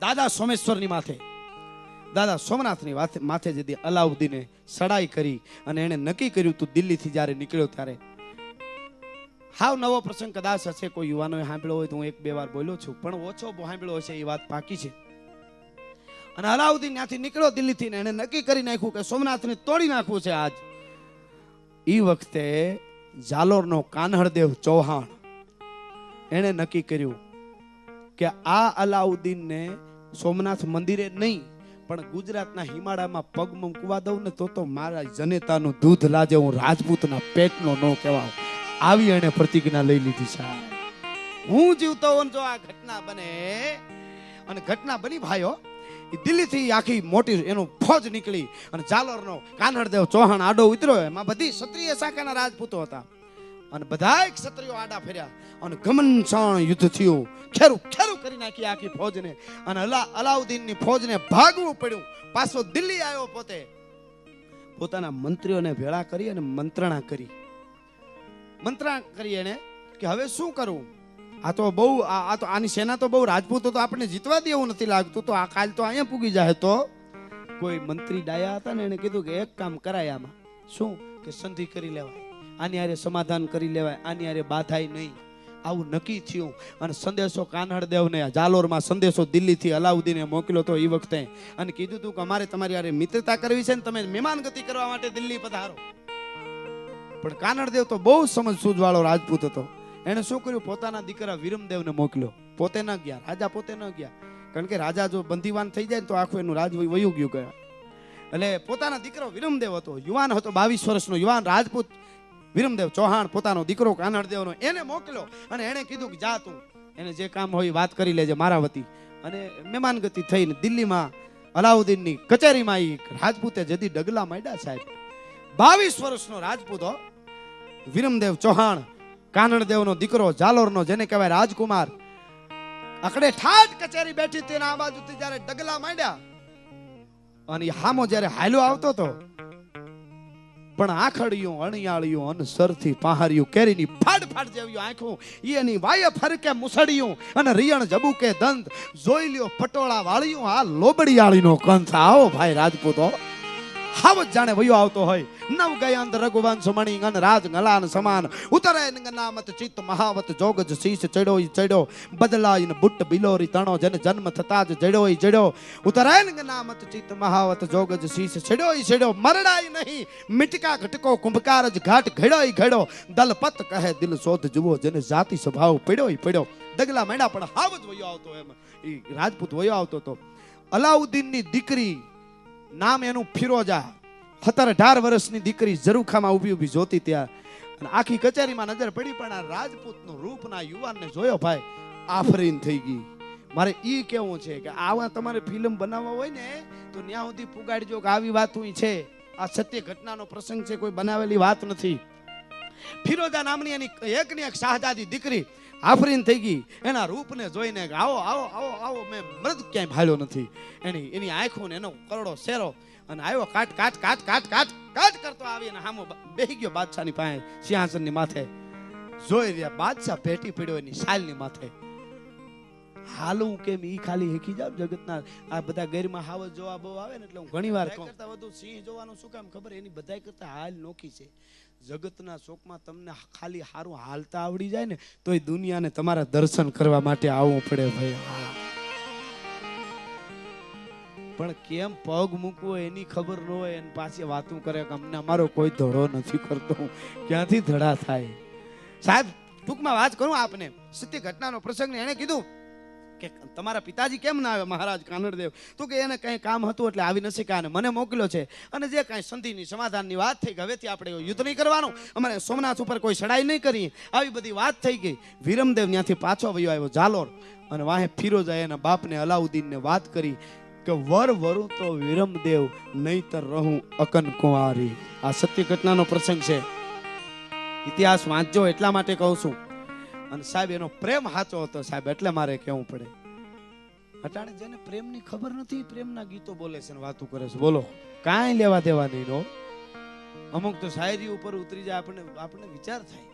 દાદા સોમેશ્વરની માથે. દાદા સોમનાથની માથે જેથી અલાઉદ્દીને સડાઈ કરી અને એણે નક્કી કર્યું, તું દિલ્હીથી જ્યારે નીકળ્યો ત્યારે હાવ નવો પ્રસંગ કદાચ હશે. કોઈ યુવાનોએ સાંભળ્યો હોય તો હું એક બે વાર બોલ્યો છું, પણ ઓછો સાંભળ્યો હશે, એ વાત પાકી છે. અને અલાઉદ્દીન ત્યાંથી નીકળ્યો દિલ્હીથી ને એણે નક્કી કરી નાખ્યું કે સોમનાથને તોડી નાખવું છે આજ. એ વખતે જાલોરનો કાન્હળદેવ ચૌહાણ એણે નક્કી કર્યું કે આ અલાઉદ્દીનને સોમનાથ મંદિરે નહીં, પણ ગુજરાતના હિમાળામાં પગ મૂકવા દઉં ને તો તો મારા જનેતાનું દૂધ લાજે હું રાજપૂતના પેટનો ન કહેવાઉં. આવી એને પ્રતિજ્ઞા લઈ લીધી છે. હું જીવતો હોઉં જો આ ઘટના બને, અને ઘટના બની ભાઈઓ એ દિલ્હીથી આખી મોટી એનું ફોજ નીકળી અને જાલોરનો કાનડદેવ ચૌહાણ આડો ઉતર્યો. એમાં બધી ક્ષત્રિય શાખાના રાજપૂતો હતા. અને બધા ક્ષત્રિયો આડા ફેર્યા. અને ઘમનસાણ યુદ્ધ થયું. ખેરું ખેરું કરી નાખી આખી ફોજને. અને અલા, અલાઉદ્દીનની ફોજને ભાગવું પડ્યું. પાછો દિલ્હી આવ્યો પોતે. પોતાના મંત્રીઓને ભેળા કરી અને મંત્રણા કરી. મંત્રણા કરી એને કે હવે શું કરવું આ તો બહુ, આ તો આની સેના તો બહુ રાજપૂતો તો આપણે જીતવા દે એવું નથી લાગતું. તો આ કાલ તો અહીંયા પૂગી જાય તો. કોઈ મંત્રી ડાયા હતા ને એને કીધું કે એક કામ કરાય આમાં. શું? કે સંધિ કરી લેવાય. આની હારે સમાધાન કરી લેવાય, આની હારે બાધાય નહીં. આવું નક્કી થયું અને સંદેશો કાનહળદેવને જાલોરમાં સંદેશો દિલ્હીથી અલાઉદ્દીને મોકલ્યો હતો એ વખતે. અને કીધું હતું કે અમારે તમારી હારે મિત્રતા કરવી છે ને તમે મહેમાનગતિ કરવા માટે દિલ્હી પધારો. પણ કાનડદેવ તો બહુ સમજ સૂઝવાળો રાજપૂત હતો. એણે શું કર્યું? પોતાના દીકરા વિરમદેવને મોકલ્યો. પોતે ન ગયા, રાજા પોતે ન ગયા. કારણ કે રાજા જો બંધીવાન થઈ જાય તો આખું એનું રાજ વયું ગયું ગયા. એટલે પોતાના દીકરો વિરમદેવ હતો, યુવાન હતો, બાવીસ વર્ષનો યુવાન રાજપૂત. વિરમદેવ ચૌહાણ પોતાનો દીકરો કાનડદેવનો એને મોકલ્યો અને એણે કીધું કે જા તું. એને જે કામ હોય વાત કરી લેજે મારા વતી. અને મહેમાનગતિ થઈને દિલ્હીમાં અલાઉદ્દીનની કચેરીમાં ઈ રાજપૂતે જદી ડગલા માંડ્યા સાહેબ. બાવીસ વર્ષનો રાજપૂત વિરમદેવ ચૌહાણ કાનડદેવનો દીકરો જાલોરનો જેને કહેવાય રાજકુમાર. આકડે ઠાઠ કચેરી બેઠી તેના આ બાજુથી જ્યારે ડગલા માંડ્યા અને હામો જ્યારે હાલ્યો આવતો તો પણ આખડિયું, અણિયાળિયું અને સરથી પહારિયું, કેરીની ફાડ ફાડ જેવી આંખું એની વાય ફરકે મુસડિયું અને રિયણ જબુકે દંત જોઈ લ્યો પટોળા વાળિયું આ લોબડિયાળીનો કંથ. આવો ભાઈ રાજપૂતો. હાવ જ જાણે વયો આવતો હોય. નવ ગયાંત રઘુવંશ મણી ગણ રાજ ગલાન સમાન. ઉતરે નામત ચિત્ત મહાવત જોગજ શીશ ચડ્યો ચડ્યો. બદલાઈન બુટ બિલોરી તણો જન જન્મ થતા જ જડ્યો જડ્યો. ઉતરે નામત ચિત્ત મહાવત જોગજ શીશ ચડ્યો ચડ્યો. મરડાય નહીં. મિટકા ઘટકો કુંભકાર જ ઘાટ ઘડ્યો ઘડ્યો. દલપત કહે દિલ શોધ જુઓ જેને જાતિ સ્વભાવ પડ્યો પડ્યો. દગલા મેડા પણ હાવ જ વયો આવતો એમ. એ રાજપૂત વયો આવતો હતો અલાઉદ્દીનની દીકરી નામ એનું ફિરોજા. સત્તર અઢાર વર્ષની દીકરી ઝરૂખામાં ઊભી ઊભી જોતી ત્યાં અને આખી કચેરીમાં નજર પડી, પણ આ રાજપૂતનું રૂપના યુવાનને જોયો, ભાઈ, આફરીન થઈ ગઈ. મારે ઈ કેવું છે કે આવા તમારે ફિલ્મ બનાવવા હોય ને, તો ત્યાં સુધી પુગાડજો કે આવી વાત છે. આ સત્ય ઘટનાનો પ્રસંગ છે, કોઈ બનાવેલી વાત નથી. ફિરોજા નામની એની એકની એક શાહજાદી દીકરી આફરીન થઈ ગઈ. એના રૂપને જોઈને આવો આવો આવો આવો મેં મૃત ક્યાંય ભાળ્યો નથી. એની એની આંખો ને એનો કરડો શેરો અને આવ્યો કાટ કાટ કાટ કાટ કાટ કાટ કરતો આવી અને હામો બેહી ગયો બાદશાહની પાસે સિંહાસનની માથે. જોઈ રહ્યા બાદશાહ ભેટી પડ્યો એની શાલની માથે. હાલું કેમ ઈ ખાલી હેકી જાવ જગતના? આ બધા ગેરમાં હાવ જોવા બહુ આવે ને એટલે હું ઘણી વાર કહું. કરતા વધુ સિંહ જોવાનું શું કામ ખબર? એની બધાય કરતા હાલ નોખી છે. જગતના શોકમાં તમને ખાલી સારું હાલતા આવડી જાય ને, તોય દુનિયાને તમારા દર્શન કરવા માટે આવવું પડે ભાઈ. પણ કેમ પગ મૂકવો એની ખબર ન હોય અને પાછી વાતું કરે કે અમને અમારો કોઈ ધડો નથી કરતો ક્યાંથી ધડા થાય? સાહેબ, ટૂંકમાં વાત કરું આપને. સત્ય ઘટનાનો પ્રસંગ એને કીધું કે તમારા પિતાજી કેમ ના આવે મહારાજ કાનડદેવ. તો કે એને કંઈ કામ હતું એટલે આવી ન શક્યા અને મને મોકલ્યો છે. અને જે કાંઈ સંધિની સમાધાનની વાત થઈ કે હવેથી આપણે યુદ્ધ નહીં કરવાનું. અમારે સોમનાથ ઉપર કોઈ ચડાઈ નહીં કરી. આવી બધી વાત થઈ ગઈ. વિરમદેવ ત્યાંથી પાછો વયો આવ્યો જાલોર અને વાહે ફિરોજા એના બાપને અલાઉદ્દીનને વાત કરી કે વર વરું તો વિરમદેવ નહીતર રહું અકન કુંવારી. આ સત્ય ઘટનાનો પ્રસંગ છે. ઇતિહાસ વાંચજો એટલા માટે કહું છું. અને સાહેબ એનો પ્રેમ સાચો હતો સાહેબ એટલે મારે કેવું પડે. અટાણે જેને પ્રેમની ખબર નથી પ્રેમના ગીતો બોલે છે વાતું કરે છે. બોલો. કાંઈ લેવા દેવા નહીં નો અમુક તો શાયરી ઉપર ઉતરી જાય આપણે આપણને વિચાર થાય.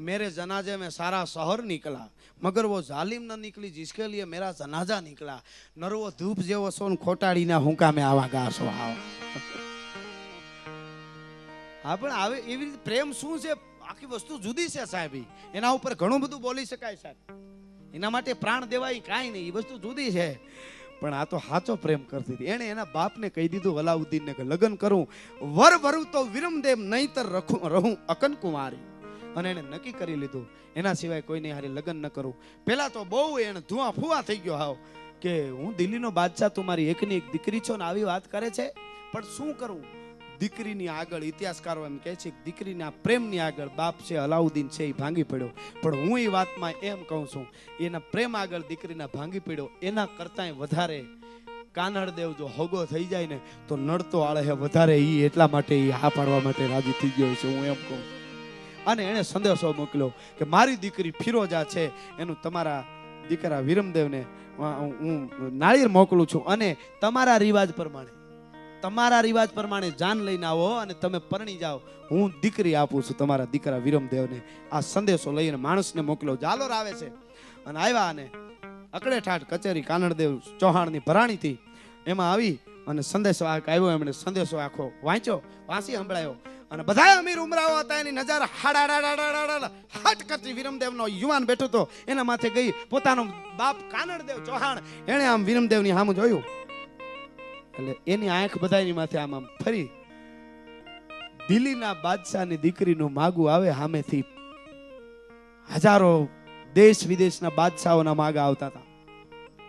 મેરે જનાજે મેં સારા શહર નીકળા મગર વો જાલિમ ન નીકળી જિસકે લીએ મેરા જનાજા નીકળા નરવો ધૂપ જેવો સોન ખોટાડીને હું કામે આવા ગાસો આવ. હા પણ આવે એવી રીતે પ્રેમ શું છે? આખી વસ્તુ જુદી છે સાહેબ એના ઉપર ઘણું બધું બોલી શકાય સાહેબ. એના માટે પ્રાણ દેવાય કાંઈ નહીં એ વસ્તુ જુદી છે. પણ આ તો સાચો પ્રેમ કરતી હતી. એણે એના બાપને કહી દીધું અલાઉદ્દીનને કે, લગ્ન કરું. વર વરું તો વિરમદેવ નહીતર રખું, રહું અકન કુમારી. અને એણે નક્કી કરી લીધું, એના સિવાય કોઈને હારે લગ્ન ન કરું. પહેલા તો બહુ એણે ધુઆ ફુવા થઈ ગયો હાવ, કે, હું દિલ્હીનો બાદશાહ તું મારી એકની એક દીકરી છો ને, આવી વાત કરે છે? પણ શું કરું? દીકરીની આગળ ઇતિહાસકારો એમ કહે છે કે દીકરીના પ્રેમની આગળ બાપ છે અલાઉદ્દીન છે એ ભાંગી પડ્યો. પણ હું એ વાતમાં એમ કહું છું, એના પ્રેમ આગળ દીકરીના ભાંગી પડ્યો, એના કરતાંય વધારે કાનડદેવ જો હોગો થઈ જાય ને, તો નડતો આળે હે વધારે એ એટલા માટે એ હા પાડવા માટે રાજી થઈ ગયો છે હું એમ કહું અને એણે સંદેશો મોકલ્યો કે મારી દીકરી ફિરોજા છે, એનું તમારા દીકરા વિરમદેવને હું નાળિયેર મોકલું છું અને તમારા રિવાજ પ્રમાણે તમારા રિવાજ પ્રમાણે જાન લઈને આવો અને તમે પરણી જાઓ. હું દીકરી આપું છું તમારા દીકરા વિરમદેવને. આ સંદેશો લઈને માણસને મોકલો. જાલોર આવે છે. અને આવ્યા અને અકડે ઠાઠ કચેરી કાનડદેવ ચૌહાણની ભરાણીથી એમાં આવી અને સંદેશો આવ્યો એમણે સંદેશો આખો વાંચ્યો, વાંસી સંભળાયો. અને બધા અમીર ઉમરાઓ હતા, એની નજર હટ કરતી વિરમદેવનો યુવાન બેઠો હતો. એના માથે ગઈ પોતાનો બાપ કાનડદેવ ચૌહાણ. એણે આમ વિરમદેવની સામે જોયું. એટલે એની આંખ બધાની માથે આમ ફરી. દિલ્હીના બાદશાહની દીકરીનું માગું આવે સામેથી. હજારો દેશ વિદેશના બાદશાહોના માગા આવતા હતા.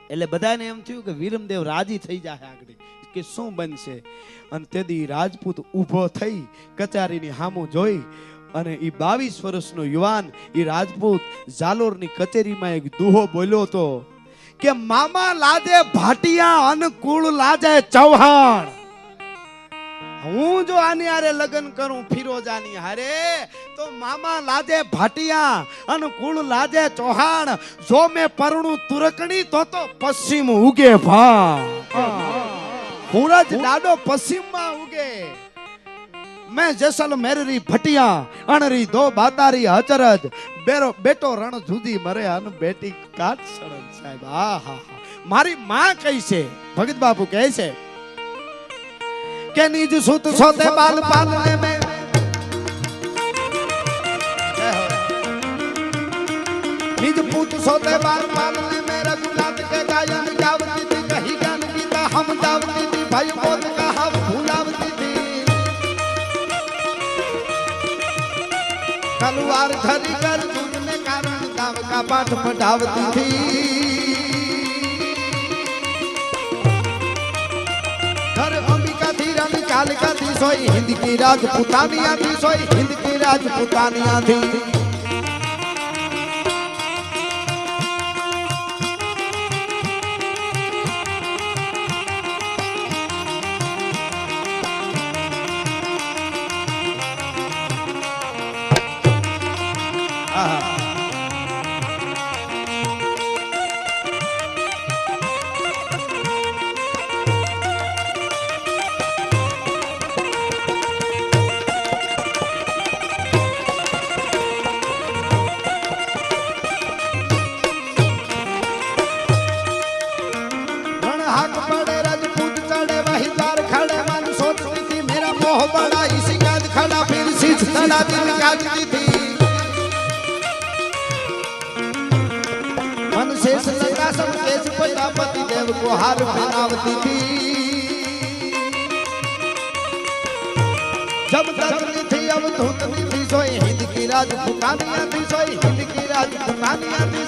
એટલે બધાને એમ થયું કે વિરમદેવ રાજી થઈ જાય આગળ. કે શું બનશે? અને તેથી રાજપૂત ઊભો થઈ કચારીની હામું જોઈ અને એ બાવીસ વર્ષનો યુવાન એ રાજપૂત જાલોરની કચેરીમાં એક દુહો બોલ્યો તો કે મામા લાજે ભાટિયા અનુકૂળ લાજે ચૌહાણ. હું જો આની હારે લગ્ન કરું ફિરોજાની હારે તો મામા લાજે ભાટિયા અનુકૂળ લાજે ચૌહાણ. જો મેં પરણું તુરકણી તો તો પશ્ચિમ ઉગે ભા. હુરજ ડાડો પશ્ચિમમાં ઉગે. મેં જેસલ મેરરી ભટિયા અણરી દો બાતારી અચરજ બેરો બેટો રણ જુદી મરે અન બેટી કાટ સળન સાહેબ આ હા હા મારી માં કઈ છે ભગત બાપુ કહે છે કે નિજ સુત સોતે બાલ પાલને મે નિજ પૂત સોતે બાલ પાલને મે रघुनाथ के गायन गावती थी कही गान गीता हम गावती थी भाई તલવાર ધરી અર્જુનને કારણ દાવકા પાઠ પઢાવતી. હતી ધર અંબિકા ધીરાની કાલિકા થી સોઈ હિન્દ કી રાજપૂતાની આથી સોઈ હિન્દ કી રાજપૂતાની આથી हाक पड़े राजपूत चढ़े वही द्वार खड़े मन सोचती थी मेरा मोह बड़ा इसी काज खड़ा फिर शीश तड़ा दिल काटती थी मन शेष लगा सब केस प्रजापति देव को हार पहनावती थी जब तक थी अब धुत थी सोई हिंद की राजपुतानिया थी सोई हिंद की राजपुतानिया थी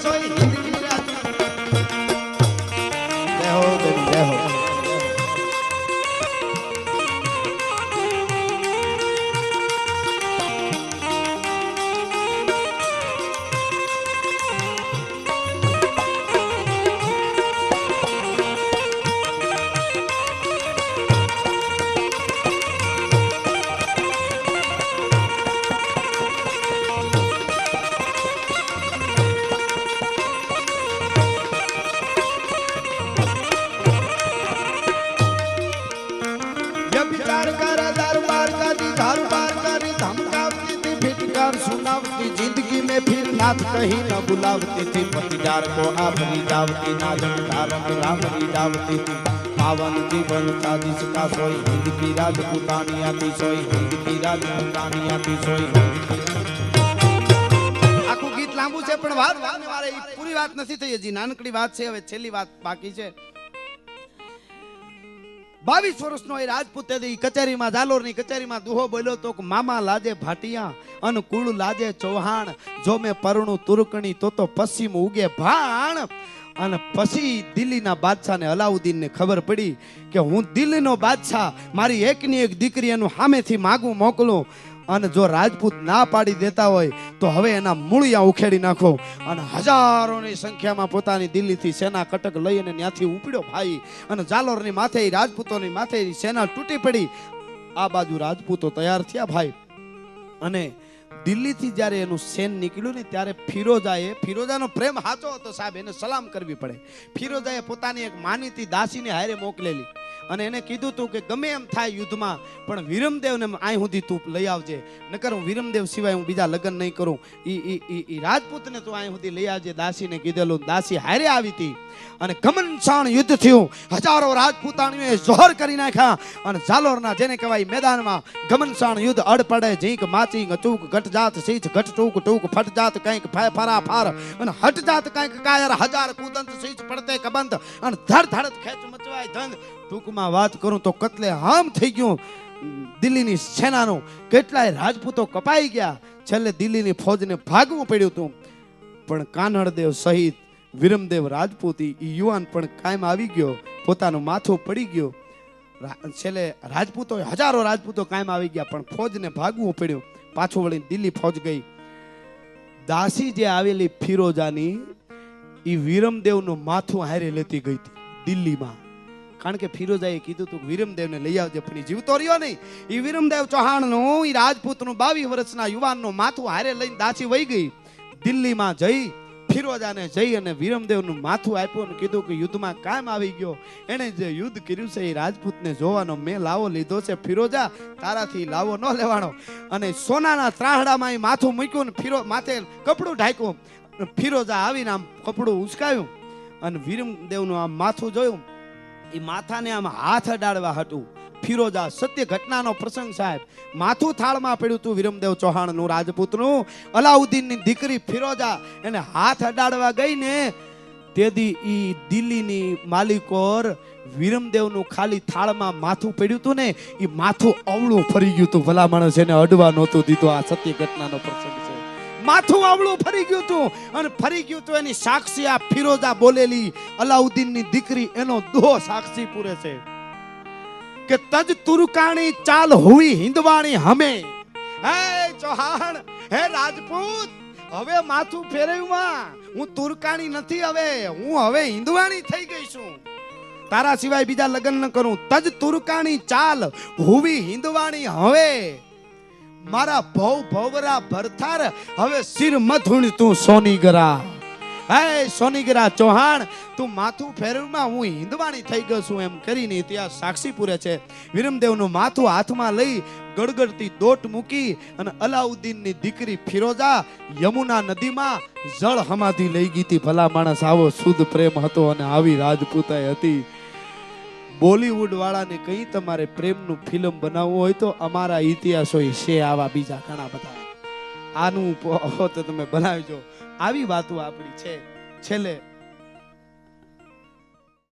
बुलावती थी पतिजार को आपरी जावती ना जब धारण रामरी जावती थी पावन जीवन था जिसका सोई हिंद की राजपूतानी आती सोई हिंद की राजपूतानी आती सोई આખું ગીત લાંબુ છે પણ વાત વાતને વારે ઈ પૂરી વાત નથી થઈ હજી નાનકડી વાત છે હવે છેલ્લી વાત બાકી છે બાવીસ વર્ષનો એ રાજપૂત કચેરીમાં જાલોરની કચેરીમાં દુહો બોલ્યો તો મામા લાજે ભાટિયા અન કુળ લાજે ચૌહાણ. જો મેં પરણું તુરકણી તો તો પશ્ચિમ ઉગે ભાણ. અને પછી દિલ્હીના બાદશાહને અલાઉદ્દીનને ખબર પડી કે, હું દિલ્હીનો બાદશાહ. મારી એકની એક દીકરી એનું સામેથી માગું મોકલું. અને જો રાજપૂત ના પાડી દેતા હોય, તો હવે એના મૂળિયા ઉખેડી નાખો. અને હજારોની સંખ્યામાં પોતાની દિલ્હીથી સેના કટક લઈ અને ત્યાંથી ઉપડ્યો ભાઈ. અને જાલોરની માથે, રાજપૂતોની માથે સેના તૂટી પડી. આ બાજુ રાજપૂતો તૈયાર થયા ભાઈ. અને દિલ્હીથી જ્યારે એનું સેન નીકળ્યું ને ત્યારે ફિરોજાએ, ફિરોજાનો પ્રેમ સાચો હતો સાહેબ, એને સલામ કરવી પડે. ફિરોજાએ પોતાની એક માનીતી દાસીને હારે મોકલેલી. અને એને કીધું તું કે ગમે એમ થાય યુદ્ધમાં, પણ વિરમદેવને અહીં સુધી તું લઈ આવજે. નકર હું વિરમદેવ સિવાય હું બીજા લગ્ન નહીં કરું. ઈ રાજપૂતને તું અહીં સુધી લઈ આવજે. દાસીને કીધેલું, દાસી હારે આવી હતી. અને ઘમનસાણ યુદ્ધ થયું. હજારો રાજપૂતાણીઓએ જોહર કરી નાખ્યા. અને ઝાલોરના જેને કહેવાય મેદાનમાં ઘમનસાણ યુદ્ધ અડ પડે ઝીંક માચી ચૂક ઘટ જાત સીચ, ઘટ ટૂક ટૂક ફટ જાત કંઈક ફરા, ફાર. અને હટ જાત કંઈક કાયર, હજાર કુદંત, સીચ, પડતે કબંત અને ધડ ધડ ખેંચ, મચવાય, ધંધ. ટૂંકમાં વાત કરું તો કતલે હામ થઈ ગયું દિલ્હીની સેનાનું. કેટલાય રાજપૂતો કપાઈ ગયા. છેલ્લે દિલ્હીની ફોજને ભાગવું પડ્યું હતું. પણ કાનડદેવ સહિત વિરમદેવ રાજપૂત યુવાન પણ કાયમ આવી ગયો. પોતાનું માથું પડી ગયો. છેલ્લે રાજપૂતો, હજારો રાજપૂતો કાયમ આવી ગયા, પણ ફોજને ભાગવું પડ્યું. પાછું વળી દિલ્હી ફોજ ગઈ. દાસી જે આવેલી ફિરોજાની એ વિરમદેવનું માથું હારે લેતી ગઈ હતી દિલ્હીમાં. કારણ કે ફિરોજાએ કીધું તું વિરમદેવને લઈ આવજે, પણ એ જીવતો રહ્યો નહીં. એ વિરમદેવ ચૌહાણનું એ રાજપૂતનું બાવીસ વર્ષના યુવાનનું માથું હારે લઈને દાસી વહી ગઈ. દિલ્હીમાં જઈ, ફિરોજાને જઈ અને વિરમદેવનું માથું આપ્યું અને કીધું કે યુદ્ધમાં કાયમ આવી ગયો. એણે જે યુદ્ધ કર્યું છે એ રાજપૂતને જોવાનો મેં લાવો લીધો છે. ફિરોજા, તારાથી લાવો ન લેવાનો. અને સોનાના ત્રાહડામાં એ માથું મૂક્યું ને ફિરો, માથે કપડું ઢાંક્યું. ફિરોજા આવીને આમ કપડું ઉંચકાયું અને વિરમદેવનું આમ માથું જોયું. એ માથાને આમ હાથ અડાડવા હતું. ફિરોજા સત્ય ઘટનાનો પ્રસંગ સાહેબ. માથું થાળમાં પડ્યું હતું વિરમદેવ ચૌહાણનું રાજપૂતનું. અલાઉદ્દીનની દીકરી ફિરોજા એને હાથ અડાડવા ગઈ ને તેથી ઈ દિલ્હીની માલિકોર વિરમદેવનું ખાલી થાળમાં માથું પડ્યું હતું ને એ માથું અવળું ફરી ગયું હતું ભલા માણસ એને અડવા નહોતું દીધું આ સત્ય ઘટનાનો પ્રસંગ છે. માથું આવળું ફરી ગયું હતું અને ફરી ગયું હતું એની સાક્ષી આ ફિરોજા બોલેલી, અલાઉદ્દીનની દીકરી, એનો દોહ સાક્ષી પૂરે છે. કે તજ તુરકાણી ચાલ હુઈ હિંદવાણી હમે. હે ચૌહાણ, હે રાજપૂત, હવે માથું ફેરવ્યું માં. હું તુરકાણી નથી હવે, હું હવે હિંદવાણી થઈ ગઈ છું. તારા સિવાય બીજા લગ્ન ન કરું. તજ તુરકાણી ચાલ હુવી હિંદવાણી હવે. મારા ભવ ભવરા ભરથાર, હવે સિર મથુણ તું સોનીગરા. હે સોનીગરા ચૌહાણ, તું માથું ફેરવમાં હું હિંદવાણી થઈ ગયો છું એમ કરીને ઇતિહાસ સાક્ષી પૂરે છે. વિરમદેવનું માથું હાથમાં લઈ ગડગડતી દોટ મૂકી અને અલાઉદ્દીનની દીકરી ફિરોજા યમુના નદીમાં જળ હમાથી લઈ ગઈ હતી. ભલા માણસ આવો શુદ્ધ પ્રેમ હતો અને આવી રાજપૂતાઈ હતી. બોલીવુડ વાળાને કઈ તમારે પ્રેમનું ફિલ્મ બનાવવું હોય તો અમારા ઇતિહાસો છે આવા બીજા ઘણા બધા. આનું તો તમે બનાવજો. આવી વાતો આપણી છે. છેલ્લે